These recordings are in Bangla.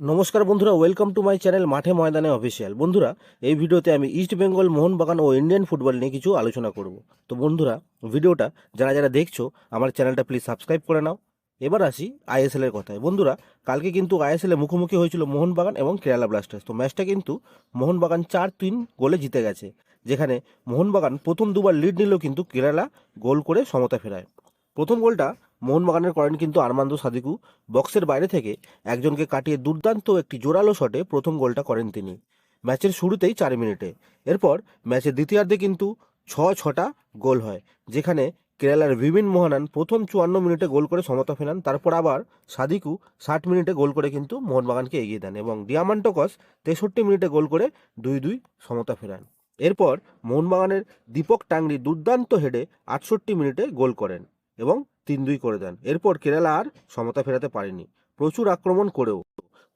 নমস্কার বন্ধুরা ওয়েলকাম টু মাই চ্যানেল মাঠে ময়দানে অফিসিয়াল বন্ধুরা, এই ভিডিওতে আমি ইস্ট বেঙ্গল মোহনবাগান ও ইন্ডিয়ান ফুটবল নিয়ে কিছু আলোচনা করব। তো বন্ধুরা, ভিডিওটা যারা যারা দেখছ, আমার চ্যানেলটা প্লিজ সাবস্ক্রাইব করে নাও। এবার আসি আইএসএল এর কথায়। বন্ধুরা, কালকে কিন্তু আইএসএল মুখোমুখি হয়েছিল মোহনবাগান এবং কেরালা ব্লাস্টার্স তো ম্যাচটা কিন্তু মোহনবাগান চার তিন গোলে জিতে গেছে। যেখানে মোহনবাগান প্রথম দুবার লিড নিলেও কিন্তু কেরালা গোল করে সমতা ফেরায়। প্রথম গোলটা মোহনবাগানের করেন কিন্তু আরমান্দো সাদিকু। বক্সের বাইরে থেকে একজনকে কাটিয়ে দুর্দান্ত একটি জোরালো শটে প্রথম গোলটা করেন তিনি। ম্যাচের শুরুতেই চার মিনিটে। এরপর ম্যাচের দ্বিতীয়ার্ধে কিন্তু ছ ছটা গোল হয়, যেখানে কেরালার বিভিন মোহনান প্রথম চুয়ান্ন মিনিটে গোল করে সমতা ফেরান, তারপর আবার সাদিকু ষাট মিনিটে গোল করে কিন্তু মোহনবাগানকে এগিয়ে দেন এবং ডিয়ামান্টকস তেষট্টি মিনিটে গোল করে দুই দুই সমতা ফেরান। এরপর মোহনবাগানের দীপক টাংরি দুর্দান্ত হেডে আটষট্টি মিনিটে গোল করেন। এবং তিন দুই করে দেন। এরপর কেরালা আর সমতা ফেরাতে পারেনি। প্রচুর আক্রমণ করেও।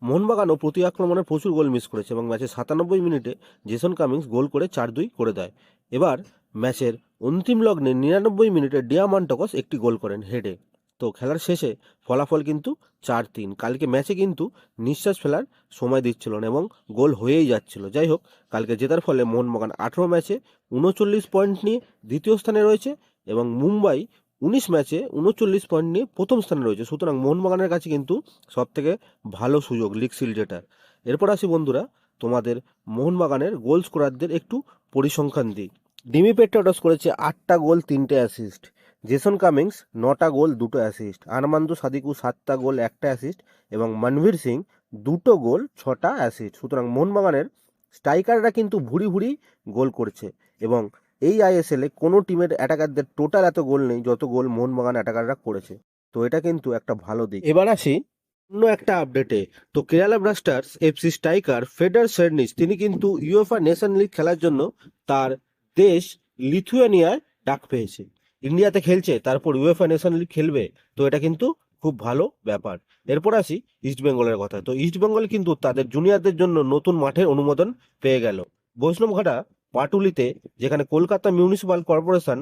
মোহনবাগানও প্রতি আক্রমণে প্রচুর গোল মিস করেছে এবং ম্যাচের সাতানব্বই মিনিটে জেসন কামিংস গোল করে চার দুই করে দেয়। এবার ম্যাচের অন্তিম লগ্নে নিরানব্বই মিনিটে ডিয়ামান্টকস একটি গোল করেন হেডে। তো খেলার শেষে ফলাফল কিন্তু চার তিন। কালকে ম্যাচে কিন্তু নিঃশ্বাস ফেলার সময় দিচ্ছিল না এবং গোল হয়েই যাচ্ছিল। যাই হোক, কালকে জেতার ফলে মোহনবাগান আঠেরো ম্যাচে উনচল্লিশ পয়েন্ট নিয়ে দ্বিতীয় স্থানে রয়েছে এবং মুম্বাই উনিশ ম্যাচে উনচল্লিশ পয়েন্ট নিয়ে প্রথম স্থানে রয়েছে। সুতরাং মোহনবাগানের কাছে কিন্তু সব থেকে ভালো সুযোগ লিগ সিল জেটার এরপর আসি বন্ধুরা, তোমাদের মোহনবাগানের গোল স্কোরারদের একটু পরিসংখ্যান দিই। ডিমি পেট্রাটস করেছে আটটা গোল, তিনটে অ্যাসিস্ট জেসন কামিংস নটা গোল, দুটো অ্যাসিস্ট আনমান্দু সাদিকু সাতটা গোল, একটা অ্যাসিস্ট এবং মনভীর সিং দুটো গোল, ছটা অ্যাসিস্ট সুতরাং মোহনবাগানের স্ট্রাইকাররা কিন্তু ভুড়ি ভুড়ি গোল করছে এবং এই আইএসএলে কোনো টিমের অ্যাটাকারদের টোটাল এত গোল নেই, যত গোল মোহনবাগান অ্যাটাকাররা করেছে। তো এটা কিন্তু একটা ভালো দিক। এবার আসি অন্য একটা আপডেটে তো Kerala Blasters FC striker Fedor Cernych তিনি কিন্তু ইউএফআ নেশন লিগ খেলার জন্য তার দেশ লিথুয়ানিয়ায় ডাক পেয়েছে। ইন্ডিয়াতে খেলছে, তারপর ইউএফআ নেশন লিগ খেলবে। তো এটা কিন্তু খুব ভালো ব্যাপার। এরপর আসি ইস্টবেঙ্গলের কথা। তো ইস্টবেঙ্গল কিন্তু তাদের জুনিয়রদের জন্য নতুন মাঠের অনুমোদন পেয়ে গেল। বৈষ্ণবঘাটা পাটুলিতে, যেখানে কলকাতা মিউনিসিপাল কর্পোরেশন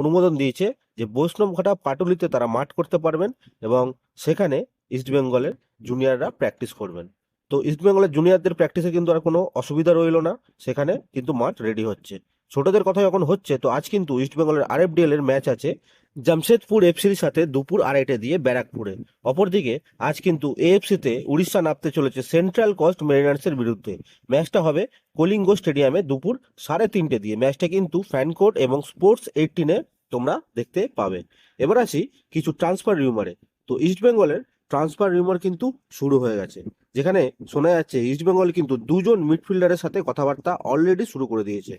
অনুমোদন দিয়েছে যে বৈষ্ণবঘাটা পাটুলিতে তারা মাঠ করতে পারবেন এবং সেখানে ইস্টবেঙ্গলের জুনিয়ররা প্র্যাকটিস করবেন। তো ইস্টবেঙ্গলের জুনিয়রদের প্র্যাকটিসে কিন্তু আর কোনো অসুবিধা রইল না, সেখানে কিন্তু মাঠ রেডি হচ্ছে। ছোটদের কথা যখন হচ্ছে, তো আজ কিন্তু ইস্টবেঙ্গলের আর আরএফডিএল এর ম্যাচ আছে জামশেদপুর এফসির সাথে দুপুর আড়াইটে দিয়ে ব্যারাকপুরে। অপরদিকে, আজ কিন্তু এএফসিতে উড়িষ্যা নামতে চলেছে সেন্ট্রাল কোস্ট মেরিনার্সের বিরুদ্ধে। ম্যাচটা হবে কলিঙ্গ স্টেডিয়ামে দুপুর সাড়ে তিনটে দিয়ে। ম্যাচটা কিন্তু ফ্যানকোট এবং স্পোর্টস এইটিনে তোমরা দেখতে পাবে। এবার আসি কিছু ট্রান্সফার রিউমারে। তো ইস্টবেঙ্গলের ট্রান্সফার রিউমার কিন্তু শুরু হয়ে গেছে। যেখানে শোনা যাচ্ছে ইস্টবেঙ্গল কিন্তু দুজন মিডফিল্ডারের সাথে কথাবার্তা অলরেডি শুরু করে দিয়েছে।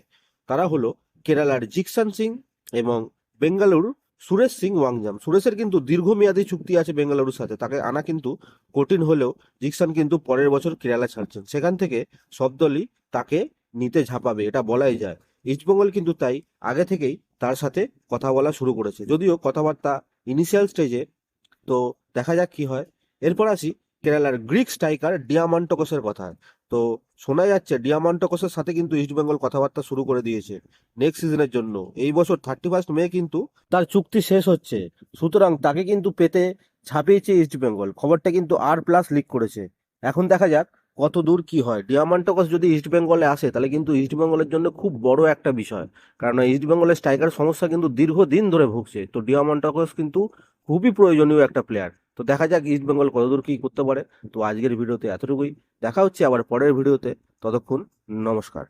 তারা হলো কেরালার জিকসান সিং এবং বেঙ্গালুরু সুরেশ সিং ওয়াংজাম। সুরেশের কিন্তু দীর্ঘমেয়াদী চুক্তি আছে বেঙ্গালুরুর সাথে। তাকে আনা কিন্তু কঠিন হলেও জিকসান কিন্তু পরের বছর কেরালা ছাড়ছেন। সেখান থেকে সব দলই তাকে নিতে ঝাঁপাবে, এটা বলাই যায়। ইস্টবেঙ্গল কিন্তু তাই আগে থেকেই তার সাথে কথা বলা শুরু করেছে। যদিও কথাবার্তা ইনিশিয়াল স্টেজে তো দেখা যাক কি হয়। এরপর আসি কেরালার গ্রিক স্ট্রাইকার ডিয়ামান্টকসের কথা তো শোনা যাচ্ছে ডিয়ামান্টকসের সাথে কিন্তু ইস্টবেঙ্গল কথাবার্তা শুরু করে দিয়েছে নেক্সট সিজনের জন্য। এই বছর থার্টি ফার্স্ট মে কিন্তু তার চুক্তি শেষ হচ্ছে। সুতরাং তাকে কিন্তু পেতে ঝাঁপিয়েছে ইস্টবেঙ্গল খবরটা কিন্তু আর প্লাস লিক করেছে। এখন দেখা যাক কত দূর কি হয়। ডিয়ামান্টকস যদি ইস্টবেঙ্গলে আসে, তাহলে কিন্তু ইস্টবেঙ্গলের জন্য খুব বড় একটা বিষয়। কারণ ইস্টবেঙ্গলের স্ট্রাইকার সমস্যা কিন্তু দীর্ঘদিন ধরে ভুগছে। তো ডিয়ামান্টকস কিন্তু খুবই প্রয়োজনীয় একটা প্লেয়ার তো দেখা যাক ইস্টবেঙ্গল কতদূর কী করতে পারে। তো আজকের ভিডিওতে এতটুকুই। দেখা হচ্ছে আবার পরের ভিডিওতে। ততক্ষণ নমস্কার।